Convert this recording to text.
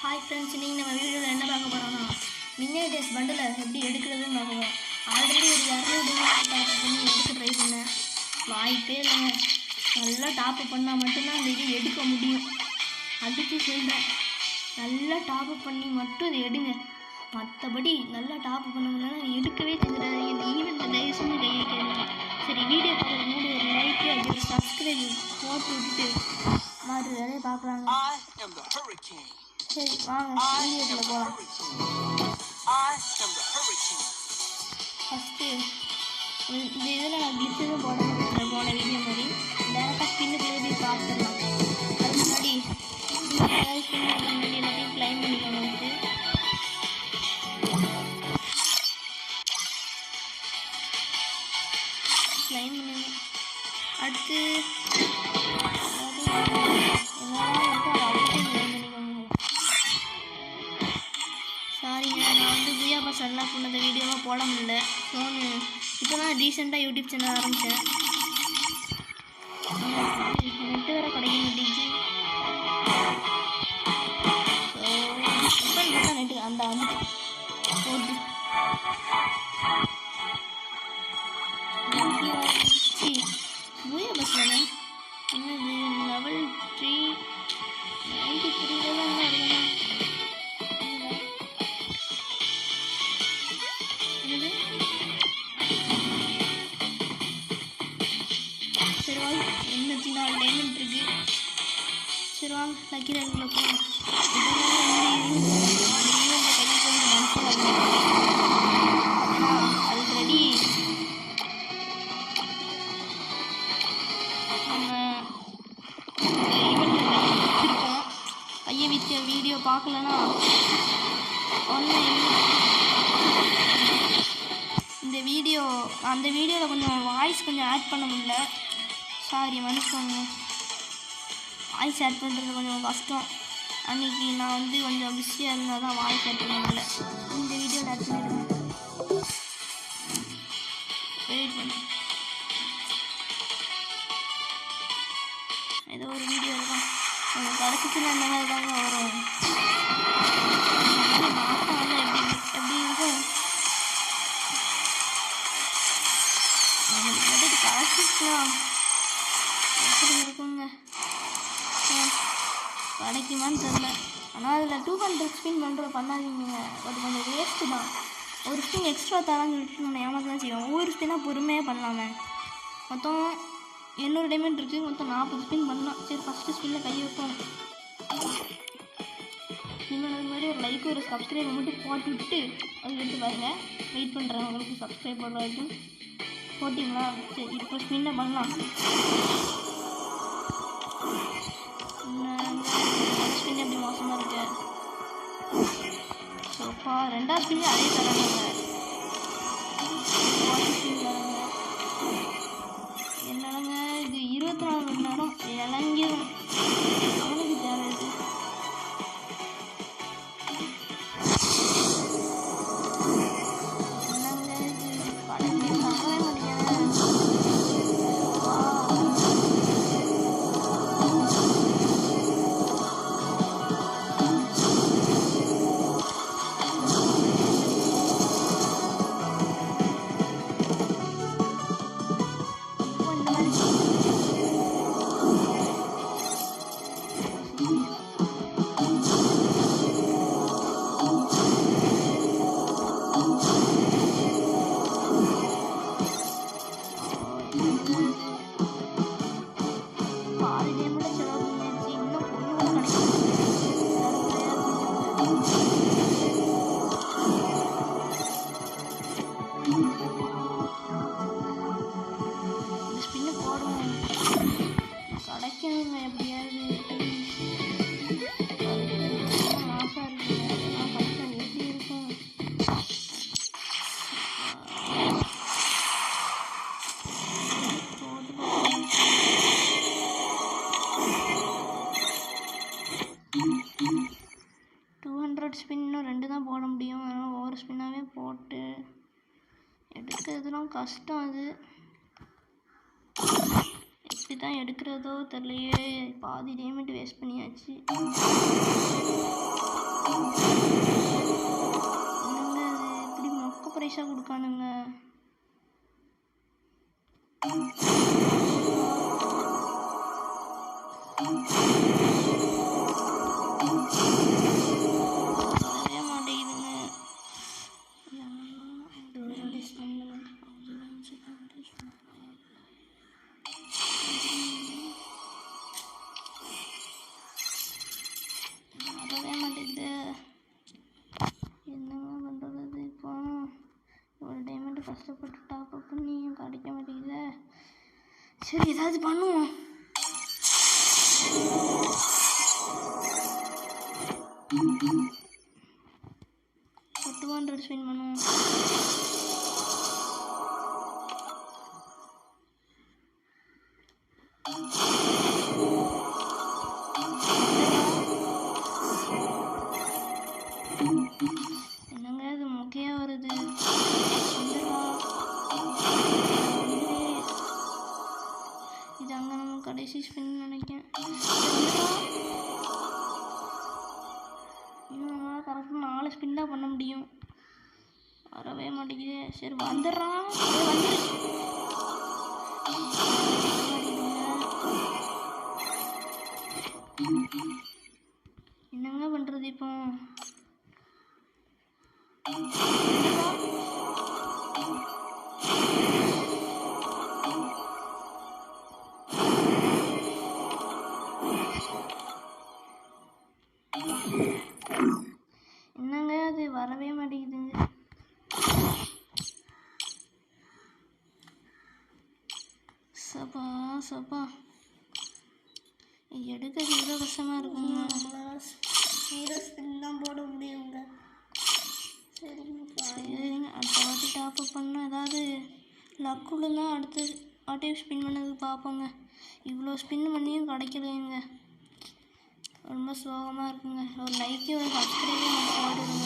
Hi friends இன்றைக்கி நம்ம வீடியோவில் என்ன பார்க்க போகிறோம்னா மின்னே டேஸ் பண்டில் எப்படி எடுக்கிறதுன்னு பார்க்க போகிறோம் ஆல்ரெடி ஒரு இரநூறு டாப் பண்ணி எடுக்க ட்ரை பண்ணேன் வாய்ப்பே இல்லைங்க. நல்லா டாப்அப் பண்ணால் மட்டும்தான் அந்த இது எடுக்க முடியும். அதுக்கு சொல்கிறேன் நல்லா டாப்அப் பண்ணி மட்டும் இதை எடுங்க. மற்றபடி நல்லா டாப்அப் பண்ண முடியலன்னா எடுக்கவே தெரியாது. இந்த ஈவெண்ட்டில் தயவு செஞ்சு சரி வீடியோ பார்க்குறது முன்னாடி ஒரு லைக்கு அது சப்ஸ்கிரைப் போட்டு விட்டுட்டு மாறு வேலையை பார்க்குறாங்க சரி வாங்க வீடியோக்குள்ள போகலாம். ஃபஸ்ட்டு இந்த இதில் நான் கிளிச்சதும் போட போன வீடியோ மாதிரி டேரெக்டாக ஸ்பின்னு போய் பார்த்துடலாம் அதுக்கு முன்னாடி பண்ணுற முன்னாடி எல்லாத்தையும் கிளைம் பண்ணிக்கணும் வந்து கிளைம் அடுத்து நான் வந்து எல்லாம் வீடியோவாக போட முடியல? ஃபோனு இப்போ தான் ரீசெண்டாக யூடியூப் சேனல் ஆரம்பித்தேன் நெட்டு வேறு கிடைக்க மாட்டேங்குது இப்போ நெட்டு அந்த வந்து சரி வாங்க லக்கி ரேங்கில் நம்ம ஈவெண்ட்டில் பையன் விற்ற வீடியோ பார்க்கலன்னா ஒன்று இந்த வீடியோ அந்த வீடியோவில் கொஞ்சம் வாய்ஸ் கொஞ்சம் ஆட் பண்ண முடியல சாரி மன்னிச்சுக்கோங்க. வாய்ஸ் ஆட் பண்ணுறது கொஞ்சம் கஷ்டம். அன்றைக்கி நான் வந்து கொஞ்சம் பிஸியாக இருந்தால் தான் வாய்ஸ் ஆட் பண்ண இந்த வீடியோவில் ஆட் பண்ணிடுவேன் வெயிட் பண்ணு. ஏதோ ஒரு வீடியோ இருக்கும் உங்களுக்கு கிடச்சிச்சுன்னா இந்த மாதிரி தாங்க வரும் மாதம் வந்து எப்படி எப்படி இருக்கும் நம்மளுக்கு வந்து கிடச்சிச்சுலாம் எப்படி இருக்குங்க ஆ, கிடைக்குமான்னு தெரில ஆனால் அதில் டூ ஹண்ட்ரட் ஸ்பின் பண்ணுற பண்ணாதீங்க. அது கொஞ்சம் வேஸ்ட்டு தான். ஒரு ஸ்பின் எக்ஸ்ட்ரா தரான்னு சொல்லிட்டு நம்ம ஏமாற்ற தான் செய்வோம். ஒவ்வொரு ஸ்பின்னாக பொறுமையாக பண்ணலாமே. மொத்தம் எண்ணூறு டைமண்ட் இருக்குது மொத்தம் நாற்பது ஸ்பின் பண்ணலாம். சரி ஃபஸ்ட்டு ஸ்பின்னில் கை வைப்போம். நீங்கள் அது மாதிரி ஒரு லைக் ஒரு சப்ஸ்கிரைப் மட்டும் போட்டு விட்டு அது எடுத்து பாருங்கள் வெயிட் பண்ணுறேன் உங்களுக்கு சப்ஸ்கிரைப் பண்ணுற வரைக்கும். போட்டிங்களா? சரி இப்போ ஸ்பின்னை பண்ணலாம். சோப்பா ரெண்டாவது ஸ்பின் அதே தராங்க. என்னங்க இது இருபத்தி நாலு மணி நேரம் இறங்கிடும் கிடைக்கணுங்க எப்படியாவது ஆசை இருக்குங்க நான் படித்தேன் எப்படி இருக்கும் போட்டு டூ ஹண்ட்ரட் ஸ்பின் இன்னும் ரெண்டு தான் போட முடியும். அதனால் ஒவ்வொரு ஸ்பின்னாகவே போட்டு எடுக்கிறதுலாம் கஷ்டம் அது. தான் எடுக்கிறதோ தெரியலையே. பாதி டேமெண்ட் வேஸ்ட் பண்ணியாச்சு. என்னங்க அது இப்படி மொக்க ப்ரைஸாக கொடுக்கானுங்க. வரவே கஷ்டப்பட்டு டாப் அப் பண்ணி கிடைக்க மாட்டேங்குது சரி ஏதாவது பண்ணுவோம். பத்து ஹண்ட்ரட் ஸ்பெண்ட் பண்ணுவோம். மெசேஜ் பண்ணி நினைக்கிறேன் இன்னும் நம்மளால் கரெக்டாக நாலு ஸ்பின் தான் பண்ண முடியும். வரவே மாட்டேங்குது. சரி வந்துடுறான். என்னங்க பண்ணுறது இப்போ? என்னங்க அது? வரவே மாட்டேங்குதுங்க. சபா சபா. எடுக்கிறது இவ்வளோ கஷ்டமாக இருக்குங்க. ஹீரோ ஸ்பின் தான் போட முடியுங்க. சரிங்க அடுத்த வாட்டி டாப் அப் பண்ணால் ஏதாவது லக் விழுந்தா அடுத்து வாட்டி ஸ்பின் பண்ணதுக்கு பார்ப்போங்க. இவ்வளோ ஸ்பின் பண்ணியும் கிடைக்கலைங்க. ரொம்ப சோகமாக இருக்குங்க. ஒரு லைக்கு ஒரு சப்ஸ்கிரைபே மட்டும் போட்டுருங்க